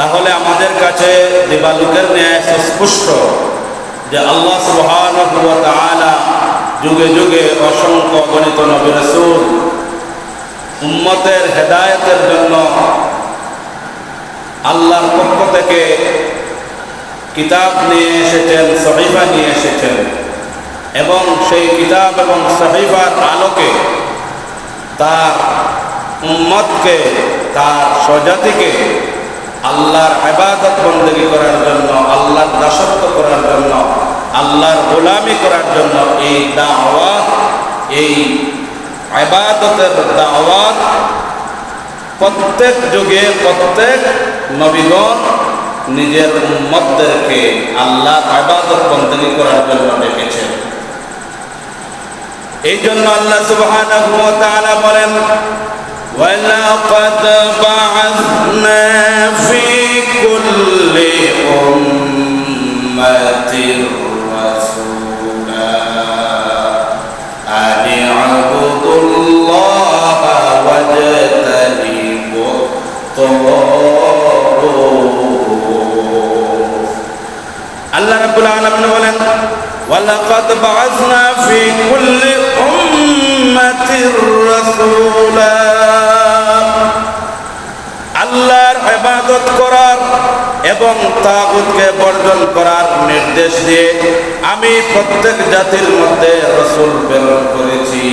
তাহলে আমাদের কাছে দিবালুকের ন্যায় সুস্পষ্ট যে আল্লাহ তাআলা যুগে যুগে অসংখ্য গণিত নবী রাসূল উম্মতের হেদায়েতের জন্য আল্লাহর পক্ষ থেকে কিতাব নিয়ে এসেছেন, সহিফা নিয়ে এসেছেন এবং সেই কিতাব এবং সহিফার আলোকে তার উম্মতকে, তার স্বজাতিকে আল্লাহর আবাদত বন্দী করার জন্য, আল্লাহর দাসত্ব করার জন্য, আল্লাহর গোলামি করার জন্য এই দাওয়াত, এই আবাদতের দাওয়াত প্রত্যেক যুগে প্রত্যেক নবীগণ নিজের মধ্যে আল্লাহ আবাদত বন্দী করার জন্য ডেকেছেন। এই জন্য আল্লাহ সুবহানাহু ওয়া তাআলা বলেন ওয়া লাকাদ আলামিন বলেন বাআসনা ফি কুল্লি উম্মাতির রাসূলা। আল্লাহর ইবাদত করার এবং তাগুতকে বর্জন করার নির্দেশ দিয়ে আমি প্রত্যেক জাতির মধ্যে রসুল প্রেরণ করেছি।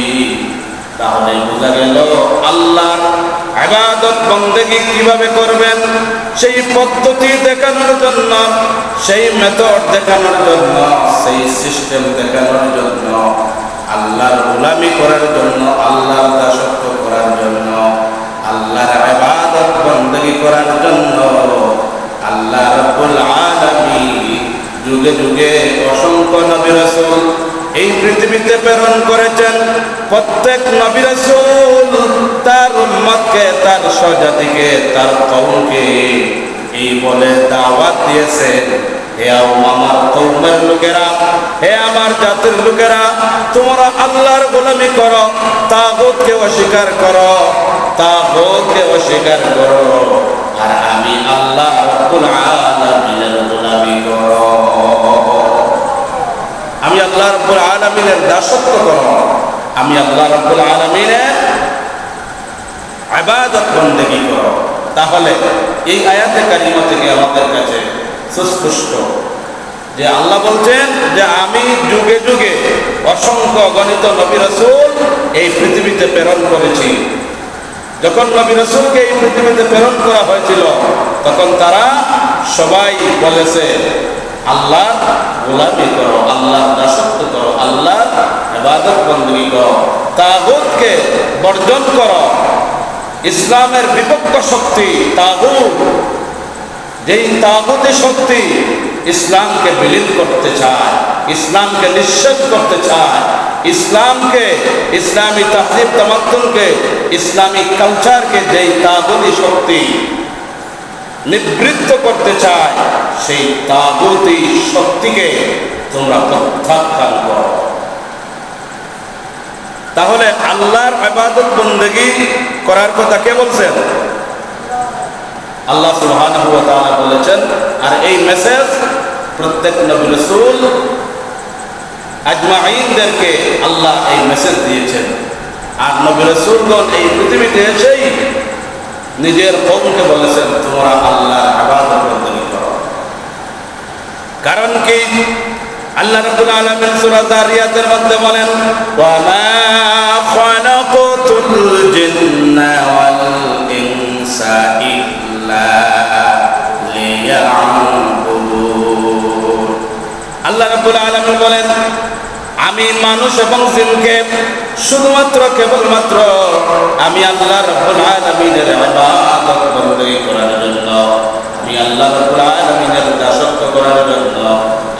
তাহলে বোঝা গেল আল্লাহর আবাদত বন্দেগী কীভাবে করবেন? সেই পদ্ধতি দেখানোর জন্য, সেই মেথড দেখানোর জন্য, সেই সিস্টেম দেখানোর জন্য, আল্লাহর গোলামি করার জন্য, আল্লাহর দাসত্ব করার জন্য, আল্লাহর আবাদত বন্দেগী করার জন্য আল্লাহ রব্বুল আলামিন যুগে যুগে অসংখ্য নবী রাসূল এই পৃথিবীতে প্রেরণ করেছেন প্রত্যেক নবী তার উম্মতকে, তার স্বজাতিকে, তার কওমকে। এই বলে দাওয়াত দিয়েছেন, হে আমার কৌমের লোকেরা, হে আমার জাতির লোকেরা, তোমরা আল্লাহর গোলামি করো, তাগুতকে অস্বীকার করো, তাগুতকে অস্বীকার করো, আর আমি আল্লাহ গোলামি করো। আল্লাহ রব্বুল আলামিনের দাসত্ব করো। আমি আল্লাহ রব্বুল আলামিনের ইবাদত বন্দেগী করো। তাহলে এই আয়াতে কারিমা থেকে আমাদের কাছে সুস্পষ্ট যে আল্লাহ বলছেন যে আমি যুগে যুগে অসংখ্য গণিত নবী রসুল এই পৃথিবীতে প্রেরণ করেছি। যখন নবী রসুলকে এই পৃথিবীতে প্রেরণ করা হয়েছিল, তখন তারা সবাই বলেছে আল্লাহ গোলামি করো আল্লাহ দাসত্ব করো আল্লাহ ইবাদত বন্দী করো, তাগুতকে বর্জন করো। ইসলামের বিপক্ষ শক্তি তাগুত। যেই তাগুতি শক্তি ইসলামকে বিলীন করতে চায়, ইসলামকে নিঃশেষ করতে চায়, ইসলামকে, ইসলামী তাহজিব তামাত্তুনকে ইসলামী কালচারকে যেই তাগুতি শক্তি নিবৃত্ত করতে চায়, সেই তাগুতি শক্তিকে তোমরা প্রত্যাখ্যান করো। তাহলে আল্লাহর আবাদত বন্দেগী করার কথা কে বলছেন? আল্লাহ তাআলা বলেছেন, আর এই মেসেজ প্রত্যেক নবী রাসূল আজমাইনদেরকে আল্লাহ এই মেসেজ দিয়েছেন। আর নবী রাসূলগণ এই পৃথিবীতে এসেই নিজের কওমকে বলেছেন, তোমরা আল্লাহর বন্দেগী করো। কারণ কি? আল্লাহ রাব্বুল আলামিন সূরা যারিয়াতের মধ্যে বলেন ওয়া মা খালাকাতুল জিন্না ওয়াল ইনসা ইল্লা লিয়াবুদুন। আল্লাহ রাব্বুল আলামিন বলেন, আমি মানুষ এবং জিনকে শুধুমাত্র, কেবলমাত্র আমি আল্লাহ রাব্বুল আলামিনের ইবাদত বন্দী করার জন্য। আমি আল্লাহ রাব্বুল আলামিনের দাসত্ব করার জন্য।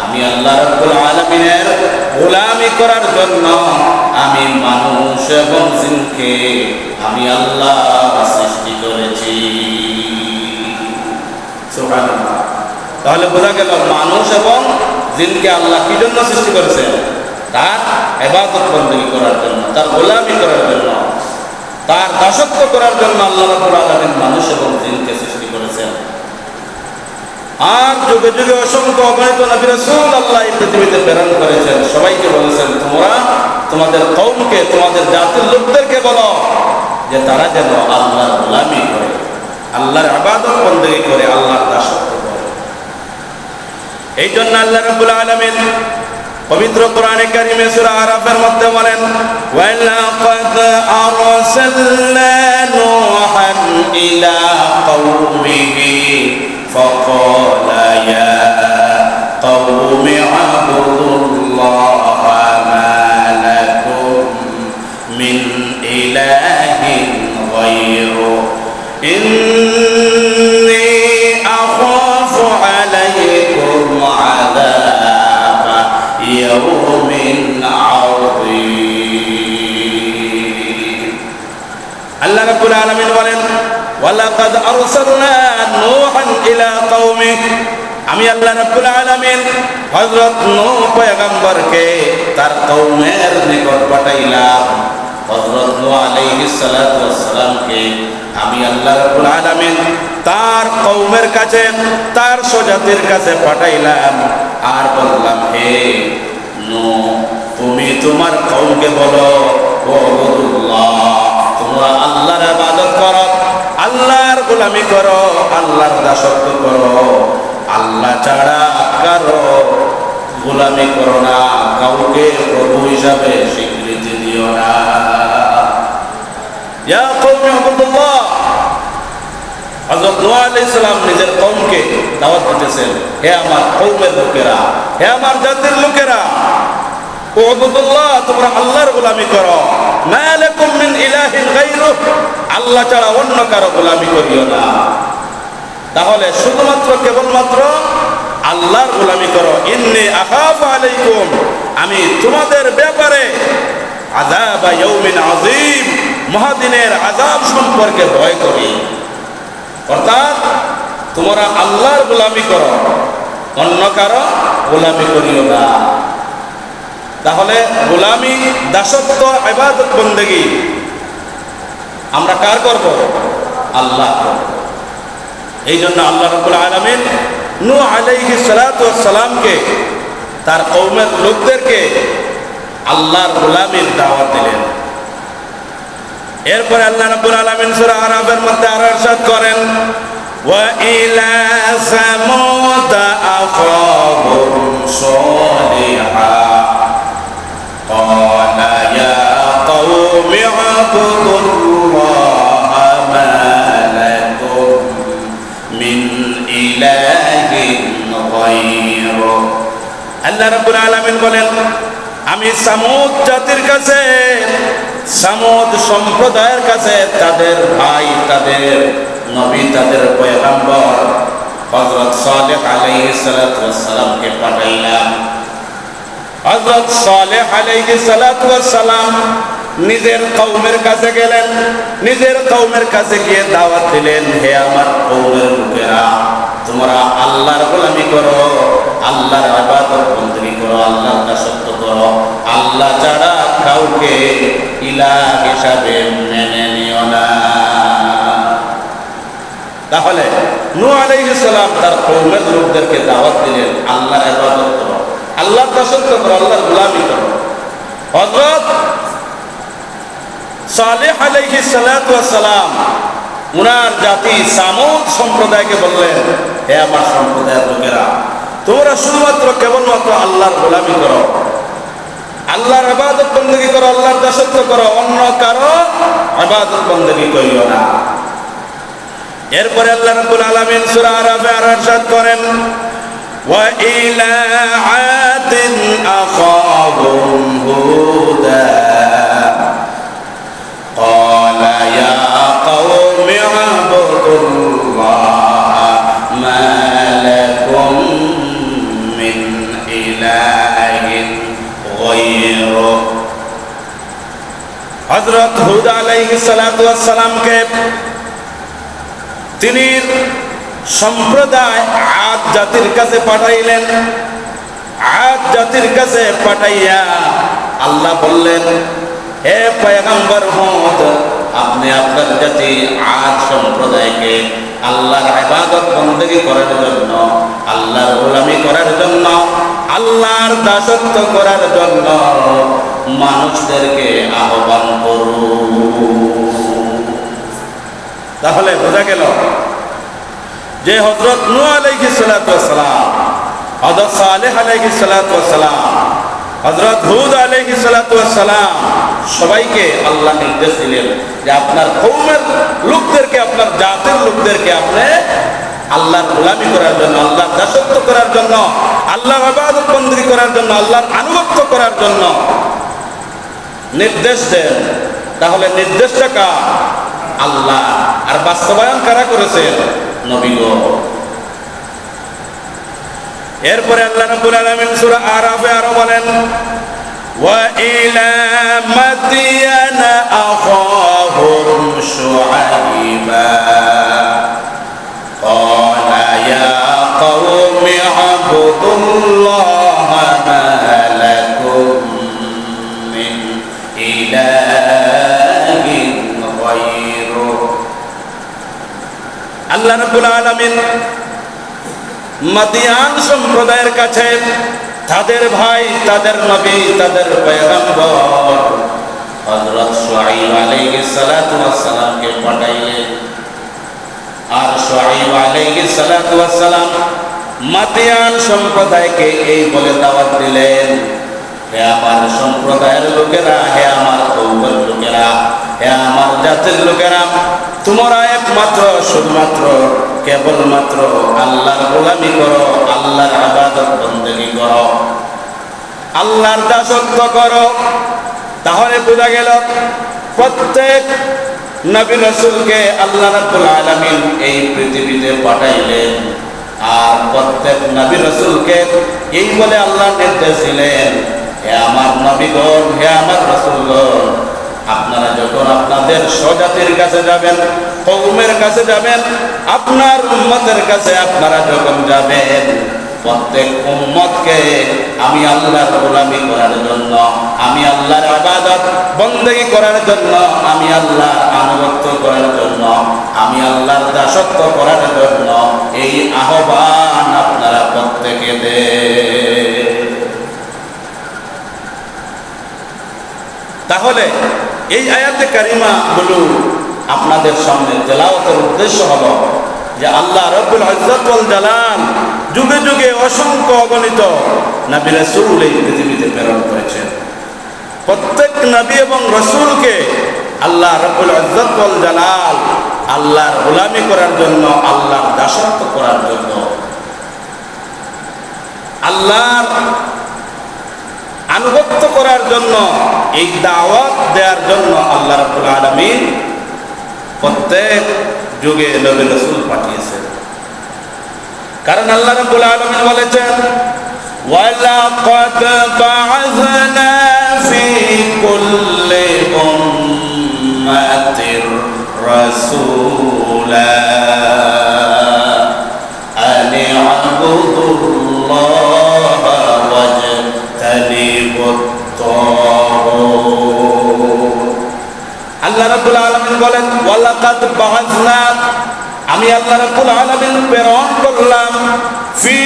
আমি আল্লাহ রাব্বুল আলামিনের গোলামি করার জন্য আমি মানুষ এবং জিনকে আমি আল্লাহ সৃষ্টি করেছি। সুবহানাল্লাহ। তাহলে বোঝা গেল মানুষ এবং জিনকে আল্লাহ কি জন্য সৃষ্টি করেছেন? তার এবাদত বন্দী করার জন্য, তার গোলামি করার জন্য, তার দাসত্ব করার জন্য আল্লাহ রাব্বুল আলামিন মানুষ এবং জিনকে সৃষ্টি করেছেন। আর যুগে যুগে অসংখ্য অগণিত নবী রাসূল আল্লাহ এই পৃথিবীতে প্রেরণ করেছেন। সবাইকে বলেছেন, তোমরা তোমাদের কৌমকে তোমাদের জাতির লোকদেরকে বলো যে তারা যেন আল্লাহর গোলামি করে, আল্লাহর আবাদত বন্দেগী করে, আল্লাহর দাসত্ব করে। এই জন্য আল্লাহ রাব্বুল আলামিন পবিত্র কোরআনে কারিমে সূরা আরাফের মধ্যে বলেন ওয়ালাকাদ আরসালনা নূহান ইলা কওমিহি فقال يا قوم اعبدوا الله আমি আল্লাহ রাব্বুল আলামিন হযরত নূহ পয়গম্বরকে তার কওমের নিকট পাঠাইলাম। হযরত নূহ আলাইহিস সালাতু ওয়াস সালামকে আমি আল্লাহ রাব্বুল আলামিন তার কওমের কাছে, তার স্বজাতির কাছে পাঠাইলাম আর বললাম, হে নূহ, তুমি তোমার কওমকে বলো, ও আল্লাহ তোমরা আল্লাহর ইবাদত করো গোলামি করো, আল্লাহর দাসত্ব করো। আল্লাহ ছাড়া কারও গোলামি করো না, কাউকে প্রভু হিসাবে স্বীকৃতি দিও না। নিজের কওমকে দাওয়াত দিতেছেন, হে আমার কওমের লোকেরা, হে আমার জাতির লোকেরা তোমরা আল্লাহর গোলামি করো মা লাকুম মিন ইলাহিন গায়রু আল্লাহ ছাড়া অন্য কারও গোলামি করিও না। তাহলে শুধুমাত্র কেবলমাত্র আল্লাহর গোলামি করো। ইন্নি আখাফু আলাইকুম। আমি তোমাদের ব্যাপারে আযাব ইয়াউমিন আযীম, মহাদিনের আযাব সম্পর্কে ভয় করি। অর্থাৎ তোমরা আল্লাহর গোলামি করো, অন্য কারও গোলামি করিও না। তাহলে গোলামি, দাসত্ব, ইবাদত, বন্দেগী আমরা কার করব? আল্লাহ এই জন্য আল্লাহ রাব্বুল আলামিন নূহ আলাইহিস সালাতু ওয়াস সালামকে তার কওমের লোকদেরকে আল্লাহর গোলামির দাওয়াত দিলেন। এরপরে আল্লাহ রাব্বুল আলামিন সূরা আরাফের মধ্যে আরও করেন, ওয়া ইলা সামুদ اعبدوا الله ما لكم من إله غيره আল্লাহ রাব্বুল আলামিন বলেন আমি সামুদ জাতির কাছে সামুদ সম্প্রদায়ের কাছে তাদের ভাই তাদের নবী তাদের পয়গম্বর হযরত সালেহ আলাইহিস সালাতু ওয়াস সালামকে পাঠাইলাম হযরত সালেহ আলাইহিস সালাতু ওয়াস সালাম নিজের কৌমের কাছে গেলেন, নিজের কৌমের কাছে গিয়ে দাওয়াত দিলেন, হে আমার কৌমের লোকেরা, তোমরা আল্লাহর গোলামি করো, আল্লাহর আবাদত বন্দী করো, আল্লাহর দাসত্ব করো। আল্লাহ ছাড়া কাউকে ইলা হিসাবে মেনে নিও না। তাহলে নু আলাইহিসসালাম তার কৌমের লোকদেরকে দাওয়াত দিলেন, আল্লাহর আবাদত করো, আল্লাহর দাসত্ব করো, আল্লাহর গোলামি করো। হযরত সালেহ আলাইহি সালাম উনার জাতি সামুদ সম্প্রদায়কে বললেন, হে আমার সম্প্রদায়ের লোকেরা, তোমরা শুধুমাত্র কেবলমাত্র আল্লাহর গোলামি করো, আল্লাহর আবাদত বন্দী করো, আল্লাহর দাসত্ব করো, অন্য কারও আবাদত বন্দী করিও না। এরপরে আল্লাহ রাব্বুল আলামিন সূরা আরাফে আর ইরশাদ করেন, ওয়া ইলা আতিন আখাহুম হুদা। قال يا قوم اعبدوا الله ما لكم من إله غيره হজরত হুদ আলাইহিস সালাতু ওয়াস সালামকে তিনি সম্প্রদায় আদ জাতির কাছে পাঠাইলেন আদ জাতির কাছে পাঠাইয়া আল্লাহ বললেন হে পয়গম্বর হুদ আপনি আপনার জাতি আদ সম্প্রদায়কে আল্লাহর ইবাদত বন্দেগী করার জন্য, আল্লাহর গোলামি করার জন্য, আল্লাহর দাসত্ব করার জন্য মানুষদেরকে আহ্বান করুন। তাহলে বোঝা গেল যে হজরত নু আলাইহি সালাম হজরত সালেহ আলাইহি সালাম হজরত হুদ আলাইহি সালাম সবাইকে আল্লাহ নির্দেশ দিলেন যে আপনার কৌমের লোকদেরকে, আপনার জাতের লোকদেরকে আপনি আল্লাহর গোলামি করার জন্য, আল্লাহর দাসত্ব করার জন্য, আল্লাহর বন্দী করার জন্য, আল্লাহর আনুগত্য করার জন্য নির্দেশ দেন। তাহলে নির্দেশটা কার? আল্লাহ। আর বাস্তবায়ন কারা করেছেন? নবীগো এরপরে আল্লাহ রাব্বুল আলামিন সূরা আরাফে আরও বলেন ওয়া ইলা মাদিয়ানা আখাহুম শুআইবা قال يا قوم اعبدوا الله ما لكم من إله غيره আল্লাহ রাব্বুল আলামিন মাদিয়ান সম্প্রদায়ের কাছে তাদের ভাই, তাদের নবী, তাদের পয়গম্বর। হযরত শুআইব আলাইহিস সালাতু ওয়াস সালামকে পাঠাইলেন। আর শুআইব আলাইহিস সালাতু ওয়াস সালাম সম্প্রদায়কে এই বলে দাওয়াত দিলেন, হে আমার সম্প্রদায়ের লোকেরা, হে আমার কৌমের লোকেরা, হে আমার জাতির লোকেরা, তোমরা একমাত্র শুধুমাত্র, কেবলমাত্র আল্লাহর গোলামি করো, আল্লাহর আবাদত বন্দেগী করো। আল্লাহর দাসত্ব করো। তাহলে বোঝা গেল, প্রত্যেক নবী রসুলকে আল্লাহ রাব্বুল আলামিন এই পৃথিবীতে পাঠাইলেন। আর প্রত্যেক নবী রসুলকে এই বলে আল্লাহ নির্দেশ দিলেন হে আমার নবীগণ, হে আমার রসুলগণ, আপনারা যখন আপনাদের স্বজাতির কাছে যাবেন কৌমের কাছে যাবেন, আপনার উম্মতের কাছে আপনারা যখন যাবেন, প্রত্যেক উম্মতকে আমি আল্লাহর গোলামি করার জন্য, আমি আল্লাহর আবাদত বন্দেগী করার জন্য, আমি আল্লাহর আনুগত্য করার জন্য, আমি আল্লাহর দাসত্ব করার জন্য এই আহ্বান আপনারা প্রত্যেকে দেন। তাহলে এই আয়াতে কারিমা গুলো আপনাদের সামনে তেলাওয়াতের উদ্দেশ্য হলো যে আল্লাহ রব্বুল হজরতুল জালাল যুগে যুগে অসংখ্য অগণিত নবী রাসূল এই পৃথিবীতে প্রেরণ করেছেন। প্রত্যেক নবী এবং রসুলকে আল্লাহ রব্বুল হজরতুল জালাল আল্লাহর গোলামি করার জন্য, আল্লাহর দাসত্ব করার জন্য। আল্লাহর আনুগত্য করার জন্য, এই দাওয়াত দেওয়ার জন্য আল্লাহ রাব্বুল আলামিন প্রত্যেক যুগে নবী রসুল পাঠিয়েছেন। কারণ আল্লাহ রাব্বুল আলামিন বলেছেন ওয়ালাকাদ বাআযনা ফি কুল্লি উম্মাতির রাসূলা। বলেন ওয়ালাকাদ বাহাজনা আমি আল্লাহ রাব্বুল আলামিন প্রেরণ করলাম। ফি